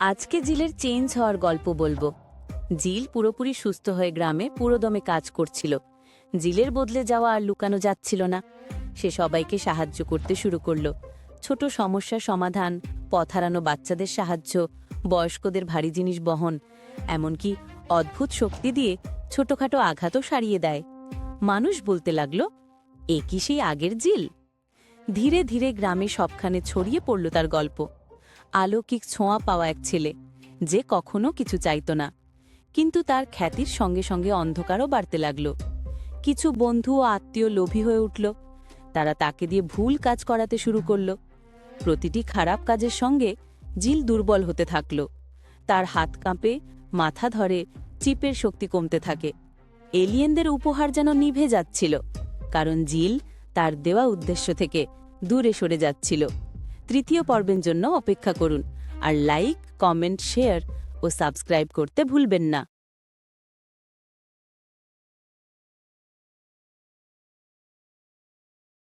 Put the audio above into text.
আজকে জিলের চেঞ্জ হওয়ার গল্প বলব। জিল পুরোপুরি সুস্থ হয়ে গ্রামে পুরোদমে কাজ করছিল। জিলের বদলে যাওয়া আর লুকানো যাচ্ছিল না। সে সবাইকে সাহায্য করতে শুরু করল। ছোট সমস্যা সমাধান, পথ হারানো বাচ্চাদের সাহায্য, বয়স্কদের ভারী জিনিস বহন, এমনকি অদ্ভুত শক্তি দিয়ে ছোটখাটো আঘাতও সারিয়ে দেয়। মানুষ বলতে লাগল, এ কি সেই আগের জিল? ধীরে ধীরে গ্রামে সবখানে ছড়িয়ে পড়ল তার গল্প। আলৌকিক ছোঁয়া পাওয়া এক ছেলে, যে কখনো কিছু চাইত না। কিন্তু তার খ্যাতির সঙ্গে সঙ্গে অন্ধকারও বাড়তে লাগল। কিছু বন্ধু ও আত্মীয় লোভী হয়ে উঠল। তারা তাকে দিয়ে ভুল কাজ করাতে শুরু করল। প্রতিটি খারাপ কাজের সঙ্গে জিল দুর্বল হতে থাকল। তার হাত কাঁপে, মাথা ধরে, চিপের শক্তি কমতে থাকে। এলিয়েনদের উপহার যেন নিভে যাচ্ছিল, কারণ জিল তার দেওয়া উদ্দেশ্য থেকে দূরে সরে যাচ্ছিল। তৃতীয় পর্বের জন্য অপেক্ষা করুন। আর লাইক কমেন্ট শেয়ার ও সাবস্ক্রাইব করতে ভুলবেন না।